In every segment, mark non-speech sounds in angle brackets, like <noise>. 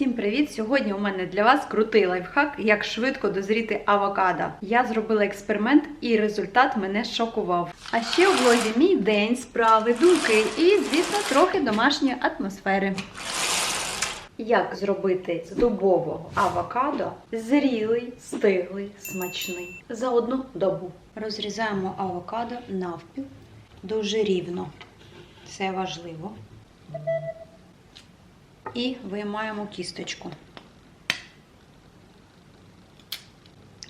Всім привіт! Сьогодні у мене для вас крутий лайфхак, як швидко дозріти авокадо. Я зробила експеримент і результат мене шокував. А ще у влозі мій день, справи, думки і, звісно, трохи домашньої атмосфери. Як зробити з дубового авокадо зрілий, стиглий, смачний за одну добу? Розрізаємо авокадо навпіл дуже рівно. Це важливо. І виймаємо кісточку.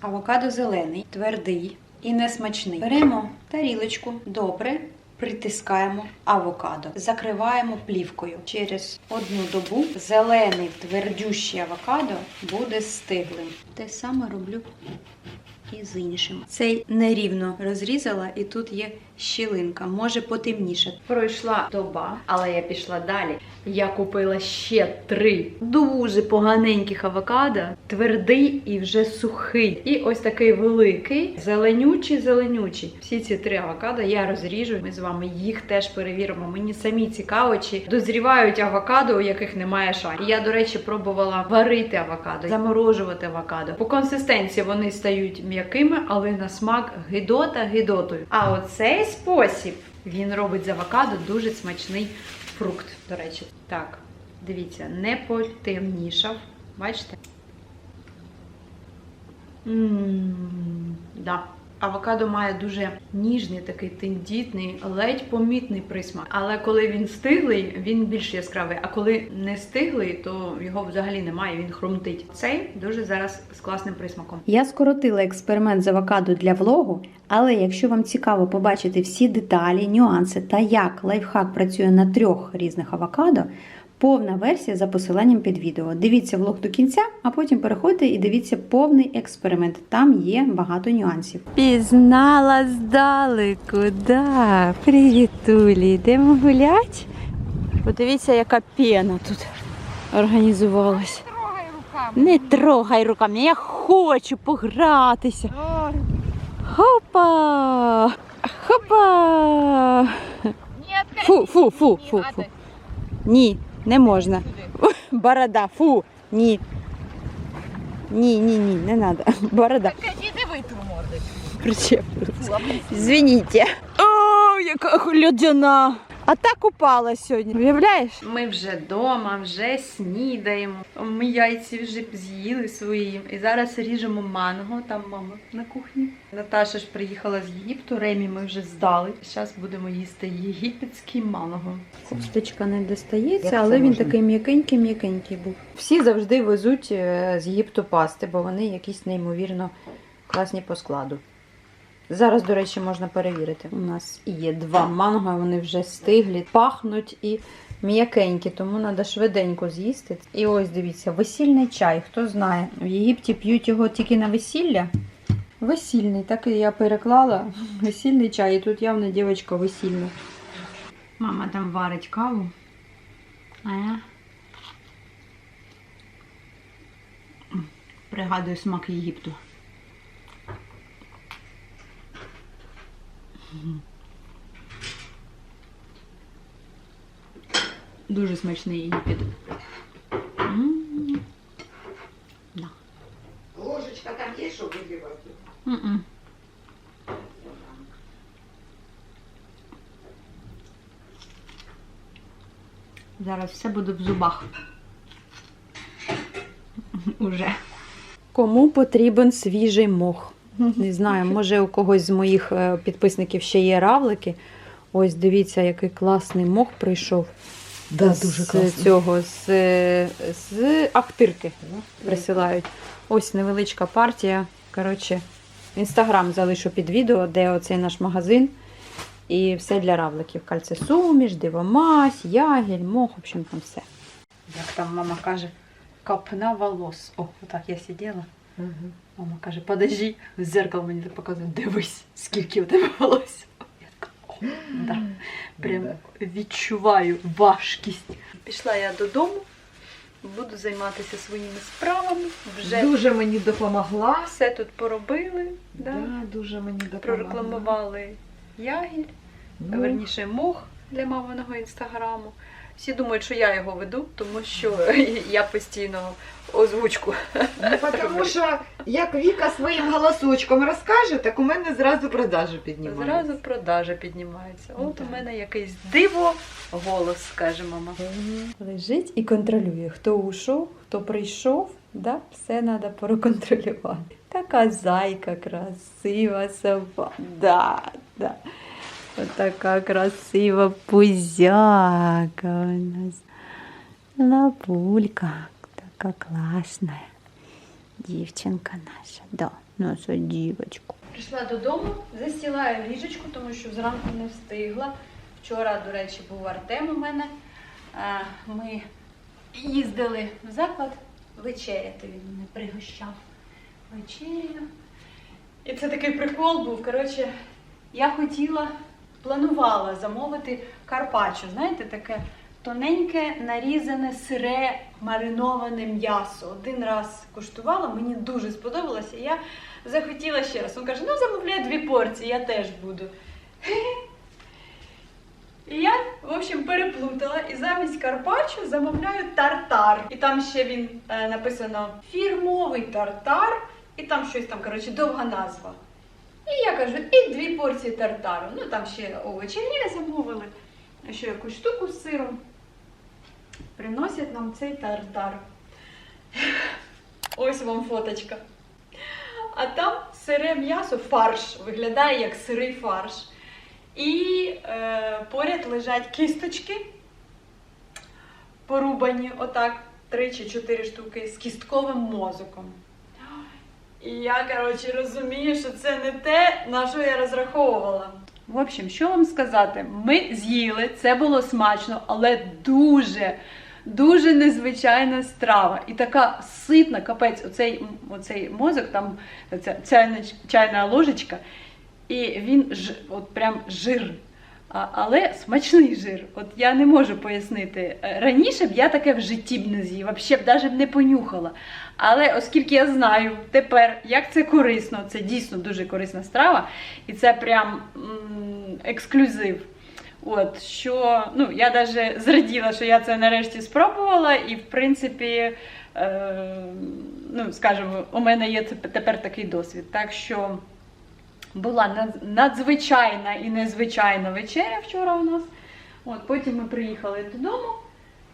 Авокадо зелений, твердий і несмачний. Беремо тарілочку, добре притискаємо авокадо, закриваємо плівкою. Через одну добу зелений твердющий авокадо буде стиглим. Те саме роблю і з іншим. Цей нерівно розрізала, і тут є щілинка, може потемніше. Пройшла доба, але я пішла далі. Я купила ще три дуже поганеньких авокадо, твердий і вже сухий. І ось такий великий, зеленючий, зеленючий. Всі ці три авокадо я розріжу. Ми з вами їх теж перевіримо. Мені самі цікаво, чи дозрівають авокадо, у яких немає шарів. Я, до речі, пробувала варити авокадо, заморожувати авокадо. По консистенції вони стають м'якими, але на смак гидота гидотою. А оцей спосіб він робить з авокадо дуже смачний фрукт, до речі. Так, дивіться, не потемнішав. Бачите? Ммм, да. Авокадо має дуже ніжний, такий тендітний, ледь помітний присмак. Але коли він стиглий, він більш яскравий. А коли не стиглий, то його взагалі немає, він хрумтить. Цей дуже зараз з класним присмаком. Я скоротила експеримент з авокадо для влогу, але якщо вам цікаво побачити всі деталі, нюанси та як лайфхак працює на трьох різних авокадо, повна версія за посиланням під відео. Дивіться влог до кінця, а потім переходьте і дивіться повний експеримент. Там є багато нюансів. Пізнала здалеку, да. Привітулі. Йдемо гулять. Подивіться, яка пена тут організувалась. Не трогай руками, я хочу погратися. Хопа! Хопа! Фу, фу, фу, фу, фу. Ні, не можна. <laughs> Борода, фу, ні. Ні, ні, ні, не треба. <laughs> Борода. Іди витру. Причепилась. Звініть. О, яка льодяна. А так купала сьогодні. Уявляєш? Ми вже вдома, вже снідаємо. Ми яйці вже з'їли свої. І зараз ріжемо манго. Там мама на кухні. Наташа ж приїхала з Єгипту. Ремі ми вже здали. Зараз будемо їсти єгипетський манго. Косточка не достається, але він такий м'якенький, м'якенький був. Всі завжди везуть е, з Єгипту пасти, бо вони якісь неймовірно класні по складу. Зараз, до речі, можна перевірити. У нас є два манго, вони вже стиглі, пахнуть і м'якенькі, тому треба швиденько з'їсти. І ось дивіться, весільний чай. Хто знає, в Єгипті п'ють його тільки на весілля. Весільний, так і я переклала. <laughs> Весільний чай, і тут явно дівчинка весільна. Мама там варить каву. А я пригадую смак Єгипту. Дуже смачний Єгипет. М. Да. Ложечка там є, щоб вибивати? М-м. Зараз все буде в зубах. Уже. Кому потрібен свіжий мох? Не знаю, може у когось з моїх е, підписників ще є равлики. Ось дивіться, який класний мох прийшов. Да, з дуже класний. цього, з, з Ахтирки присилають. Ось невеличка партія. Коротше, інстаграм залишу під відео, де оцей наш магазин. І все для равликів. Кальцесуміш, дивомась, ягіль, мох, в общем, там все. Як там мама каже, капна волос. О, отак я сиділа. Мама каже, подожди, в зеркало мені так показує, дивись, скільки у тебе волосся. Я така, о, да. Прям відчуваю важкість. Пішла я додому, буду займатися своїми справами. Вже Дуже мені допомогла. все тут поробили, да? Да, дуже мені допомогла. прорекламували ягіль, Ну, верніше мох для маминого інстаграму. Всі думають, що я його веду, тому що <laughs> я постійно озвучку. Ну, <laughs> тому що як Віка своїм голосочком розкаже, так у мене зразу продажі піднімаються. Зразу продажа піднімається. От Так. у мене якийсь диво голос, скаже мама. Лежить і контролює, хто ушов, хто прийшов, да? все треба проконтролювати. Така зайка красива собака. Да, да. Отака красива пузяка у нас. Лапулька, така класна. Дівчинка наша. Да, наша дівочка. Прийшла додому, застілаю ліжечку, тому що зранку не встигла. Вчора, до речі, був Артем у мене. Ми їздили в заклад вечеряти. Він мене пригощав вечерю. І це такий прикол був. Коротше, я хотіла, планувала замовити карпаччо. Знаєте, таке тоненьке, нарізане, сире, мариноване м'ясо. Один раз куштувала, мені дуже сподобалося. Я захотіла ще раз. Він каже, ну замовляй дві порції, я теж буду. І я, в общем, переплутала і замість карпаччо замовляю тартар. І там ще він е, написано фірмовий тартар, і там щось там, коротше, довга назва. І я кажу, і дві порції тартару. Ну там ще овочі є, замовили, ще якусь штуку з сиром. Приносять нам цей тартар. <laughs> Ось вам фоточка. А там сире м'ясо, фарш, виглядає як сирий фарш. І е, поряд лежать кісточки, порубані отак, три чи чотири штуки з кістковим мозоком. І я, коротше, розумію, що це не те, на що я розраховувала. В общем, що вам сказати? Ми з'їли, це було смачно, але дуже, дуже незвичайна страва. І така ситна, капець, оцей, оцей мозок, там ця чайна, ложечка, і він ж, от прям жир. Але смачний жир. От я не можу пояснити. Е, Раніше б я таке в житті б не з'їв, взагалі б навіть не понюхала. Але оскільки я знаю тепер, як це корисно, це дійсно дуже корисна страва, і це прям м, ексклюзив. От що ну я навіть зраділа, що я це нарешті спробувала, і в принципі, е, ну скажімо, у мене є теп- тепер такий досвід. Так що була надзвичайна і незвичайна вечеря вчора у нас. От, потім ми приїхали додому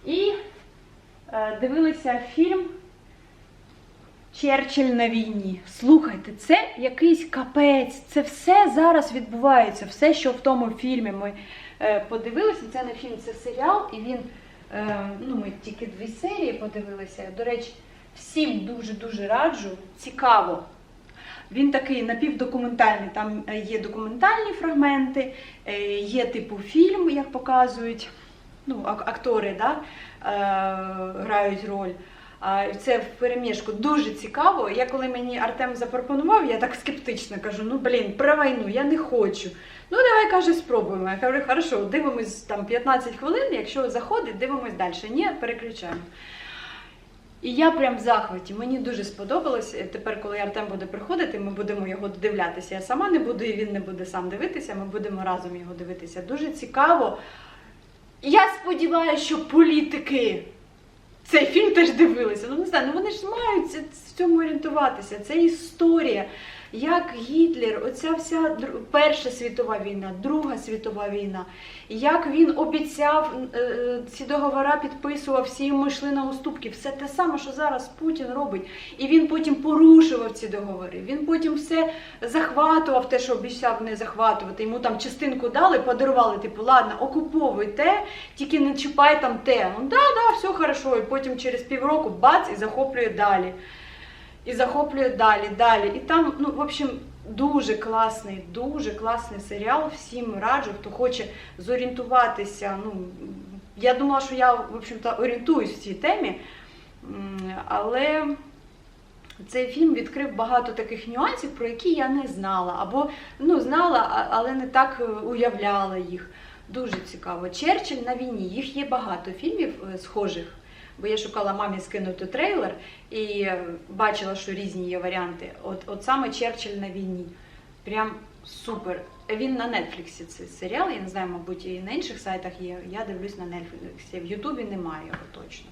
і е, дивилися фільм Черчилль на війні. Слухайте, це якийсь капець. Це все зараз відбувається. Все, що в тому фільмі ми е, подивилися. Це не фільм, це серіал, і він. Е, ну, ми тільки дві серії подивилися. До речі, всім дуже-дуже раджу. Цікаво. Він такий напівдокументальний. Там е, є документальні фрагменти, е, є типу фільм, як показують. Ну, актори да, е, грають роль. Це в переміжку дуже цікаво. Я коли мені Артем запропонував, я так скептично кажу: ну блін, про війну я не хочу. Ну давай каже, спробуємо. Я кажу, хорошо, дивимось там 15 хвилин. Якщо заходить, дивимось далі. Ні, переключаємо. І я прям в захваті. Мені дуже сподобалось. Е, Тепер, коли Артем буде приходити, ми будемо його дивлятися. Я сама не буду, і він не буде сам дивитися. Ми будемо разом його дивитися. Дуже цікаво. Я сподіваюся, що політики цей фільм теж дивилися. Ну не знаю, ну вони ж мають в цьому орієнтуватися. Це історія. Як Гітлер, оця вся Перша світова війна, Друга світова війна, як він обіцяв е, ці договори підписував, всі ми йшли на уступки. Все те саме, що зараз Путін робить. І він потім порушував ці договори. Він потім все захватував, те, що обіцяв не захватувати. Йому там частинку дали, подарували, типу, ладно, окуповуй те, тільки не чіпай там те. Ну да, да, все хорошо. І потім через півроку бац і захоплює далі. І захоплює далі, далі. І там, ну, в общем, дуже класний, дуже класний серіал. Всім раджу, хто хоче зорієнтуватися. Ну, я думала, що я, в общем-то, орієнтуюсь в цій темі, але цей фільм відкрив багато таких нюансів, про які я не знала. Або ну, знала, але не так е, уявляла їх. Дуже цікаво. Черчилль на війні. Їх є багато фільмів е, схожих. Бо я шукала мамі скинути трейлер і е, бачила, що різні є варіанти. От, от саме Черчилль на війні. Прям Супер. Він на Нетфліксі цей серіал. Я не знаю, мабуть, і на інших сайтах є. Я дивлюсь на Нетфліксі. В Ютубі немає його точно.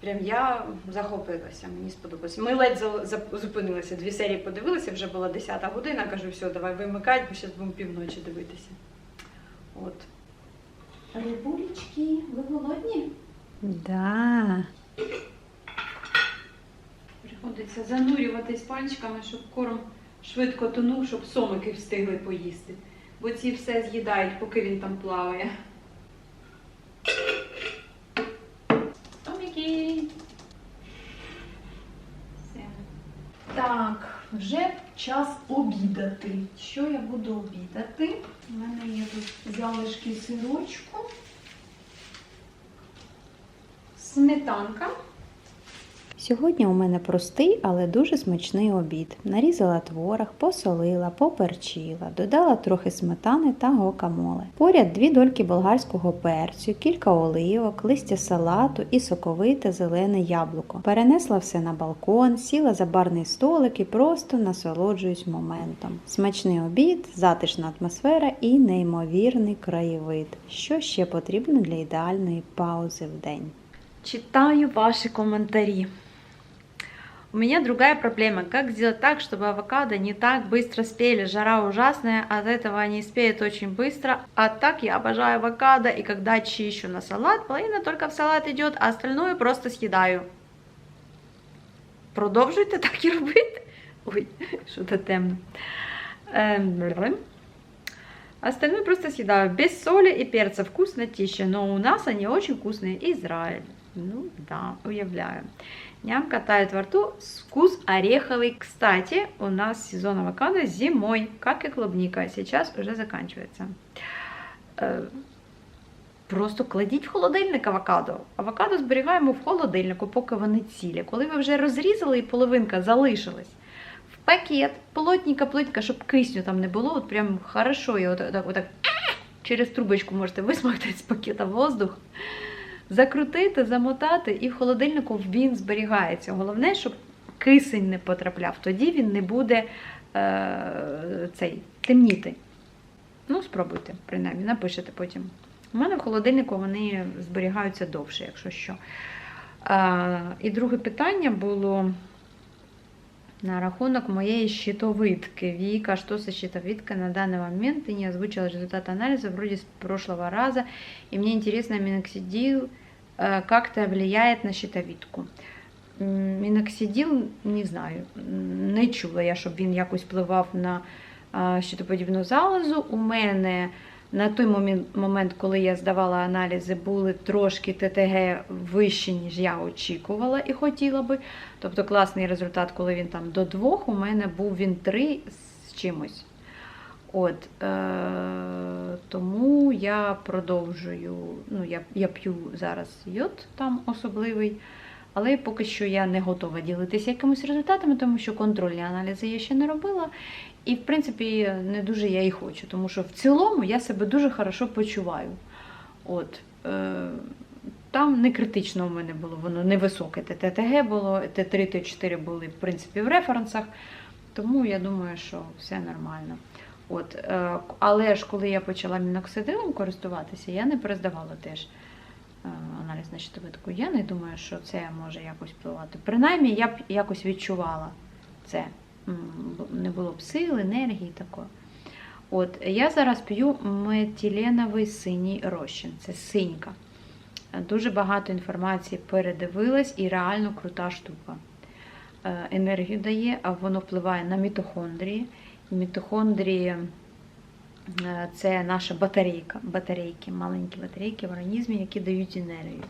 Прям я захопилася, мені сподобалося. Ми ледь зупинилися, дві серії подивилися, вже була 10 година. Кажу, все, давай вимикай, бо зараз будемо півночі дивитися. От. Рибулечки, ви голодні? Да. Приходиться занурюватись пальчиками, щоб корм швидко тонув, щоб сомики встигли поїсти. Бо ці все з'їдають, поки він там плаває. Сомики! Все. Так, вже час обідати. Що я буду обідати? У мене є тут залишки сирочку. Сметанка. Сьогодні у мене простий, але дуже смачний обід. Нарізала творог, посолила, поперчила, додала трохи сметани та гокамоле. Поряд дві дольки болгарського перцю, кілька оливок, листя салату і соковите зелене яблуко. Перенесла все на балкон, сіла за барний столик і просто насолоджуюсь моментом. Смачний обід, затишна атмосфера і неймовірний краєвид. Що ще потрібно для ідеальної паузи в день? Читаю ваши комментарии. У меня другая проблема. Как сделать так, чтобы авокадо не так быстро спели? Жара ужасная, от этого они спеют очень быстро. А так я обожаю авокадо, и когда чищу на салат, половина только в салат идет, а остальное просто съедаю. Продовжуйте так і робити. Ой, що то темно. Ем, Остальное просто съедаю. Без соли и перца. Вкуснотища. Но у нас они очень вкусные. Израиль. Ну да, уявляю. Ням катает во рту. Вкус ореховый. Кстати, у нас сезон авокадо зимой, как и клубника. Сейчас уже заканчивается. Е, Просто кладіть в холодильник авокадо. Авокадо зберігаємо в холодильнику, поки вони цілі. Коли ви вже розрізали і половинка залишилась, в пакет, плотненько, плотненько, щоб кисню там не було, от прям хорошо, і отак, отак, через трубочку можете висмоктати з пакета воздух, закрутити, замотати, і в холодильнику він зберігається. Головне, щоб кисень не потрапляв, тоді він не буде е, цей, темніти. Ну, спробуйте, принаймні, напишете потім. У мене в холодильнику вони зберігаються довше, якщо що. Е, і друге питання було на рахунок моєї щитовидки. Вика, что со щитовидкой на данный момент? Ты не озвучила результат анализа вроде с прошлого раза. И мне интересно, миноксидил э, как-то влияет на щитовидку. М, Міноксиділ, не знаю, м, не чула я, щоб він якось впливав на а, щитоподібну залозу. У мене на той момент, коли я здавала аналізи, були трошки ТТГ вищі, ніж я очікувала і хотіла би. Тобто класний результат, коли він там до двох, у мене був він три з чимось. От, е, тому я продовжую, ну, я, я п'ю зараз йод там особливий, але поки що я не готова ділитися якимись результатами, тому що контрольні аналізи я ще не робила. І, в принципі, не дуже я і хочу, тому що в цілому я себе дуже хорошо почуваю. От, е, там не критично у мене було, воно невисоке. ТТГ було, Т3, Т4 були, в принципі, в референсах, тому я думаю, що все нормально. От, е, але ж коли я почала міноксидилом користуватися, я не перездавала теж е, аналіз на щитовидку. Я не думаю, що це може якось впливати. Принаймні, я б якось відчувала це. Не було б сил, енергії такої. От, я зараз п'ю метиленовий синій розчин. Це синька. Дуже багато інформації передивилась і реально крута штука. Е, Енергію дає, а воно впливає на мітохондрії. Мітохондрії е, це наша батарейка, батарейки, маленькі батарейки в організмі, які дають енергію.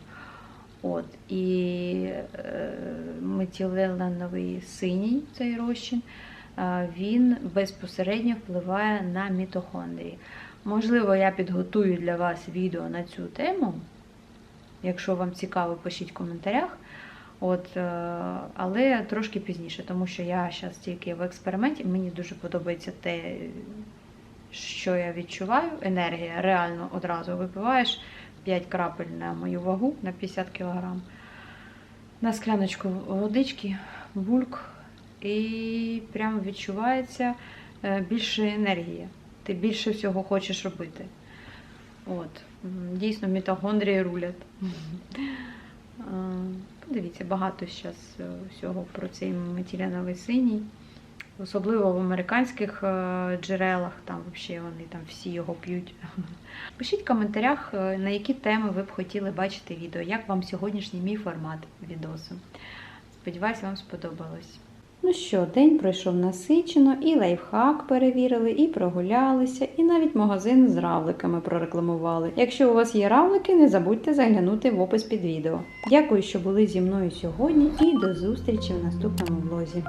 От, і е, метиленовий синій цей розчин, е, він безпосередньо впливає на мітохондрії. Можливо, я підготую для вас відео на цю тему. Якщо вам цікаво, пишіть в коментарях. От, е, але трошки пізніше, тому що я зараз тільки в експерименті, мені дуже подобається те, що я відчуваю. Енергія реально одразу випиваєш 5 крапель на мою вагу на 50 кг. На скляночку водички, бульк, і прямо відчувається, е, більше енергії. Ти більше всього хочеш робити. От. Дійсно, мітохондрії рулять. <laughs> Е, Подивіться, багато зараз всього про цей метіляновий синій. Особливо в американських е, джерелах, там взагалі вони там всі його п'ють. <laughs> Пишіть в коментарях, е, на які теми ви б хотіли бачити відео, як вам сьогоднішній мій формат відосу. Сподіваюсь, вам сподобалось. Ну що, день пройшов насичено, і лайфхак перевірили, і прогулялися, і навіть магазин з равликами прорекламували. Якщо у вас є равлики, не забудьте заглянути в опис під відео. Дякую, що були зі мною сьогодні, і до зустрічі в наступному влозі.